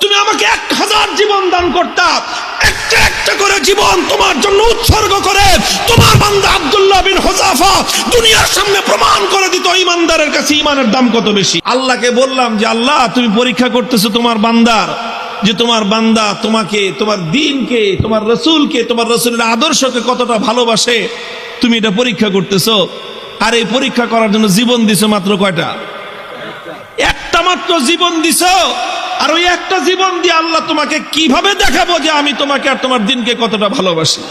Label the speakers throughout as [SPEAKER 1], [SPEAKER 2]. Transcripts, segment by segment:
[SPEAKER 1] তুমি আমাকে এক হাজার জীবন দান করতা। একটা একটা করে জীবন তোমার জন্য উৎসর্গ করে। তোমার বান্দা আব্দুল্লাহ বিন হোজাফা দুনিয়ার সামনে প্রমাণ করে দিত ইমানদারের কাছে ইমানের দাম কত বেশি। আল্লাহকে বললাম যে, আল্লাহ, তুমি পরীক্ষা করতেছো তোমার বান্দার, যে তোমার বান্দা তোমাকে, তোমার দিনকে, তোমার রসুলকে, তোমার রসুলের আদর্শকে কতটা ভালোবাসে। তুমি এটা পরীক্ষা করতেছো। আর এই পরীক্ষা করার জন্য জীবন দিছো মাত্র কয়টা? একটা মাত্র জীবন দিছ। আর ওই একটা জীবন দিয়ে আল্লাহ তোমাকে কীভাবে দেখাবো যে আমি তোমাকে আর তোমার দিনকে কতটা ভালোবাসি?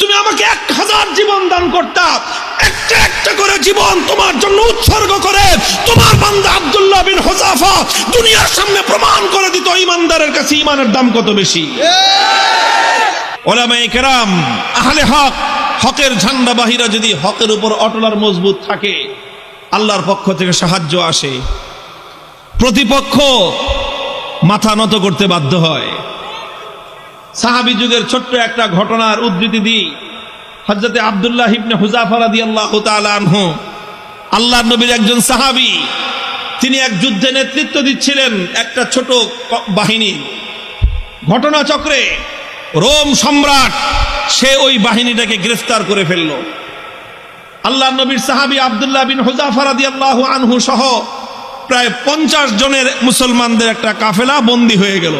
[SPEAKER 1] তুমি আমাকে এক হাজার জীবন দান করতা, একটা একটা করে জীবন তোমার জন্য উৎসর্গ করে তোমার বান্দা আব্দুল্লাহ বিন হোজাফা দুনিয়ার সামনে প্রমাণ করে দিত, ইমানদারের কাছে ইমানের দাম কত বেশি। ওলামায়ে কেরাম, আহলে হক, হকের ঝান্ডা বাহিরা যদি হকের উপর অটল আর মজবুত থাকে, আল্লাহর পক্ষ থেকে সাহায্য আসে। প্রতিপক্ষ মাথা নত করতে বাধ্য হয়। সাহাবি যুগের ছোট্ট একটা ঘটনার উদ্ধৃতি দিই। হজরতে আবদুল্লাহ ইবনে রাদিয়াল্লাহু তাআলা আল্লাহ নবীর একজন সাহাবি, তিনি এক যুদ্ধে নেতৃত্ব দিচ্ছিলেন একটা ছোট বাহিনী। ঘটনাচক্রে রোম সম্রাট, সে ওই বাহিনীটাকে গ্রেফতার করে ফেলল। আল্লাহ নবীর সাহাবী আবদুল্লাহ বিন হুজাফা রাদিয়াল্লাহু আনহু সহ প্রায় পঞ্চাশ জনের মুসলমানদের একটা কাফেলা বন্দী হয়ে গেল।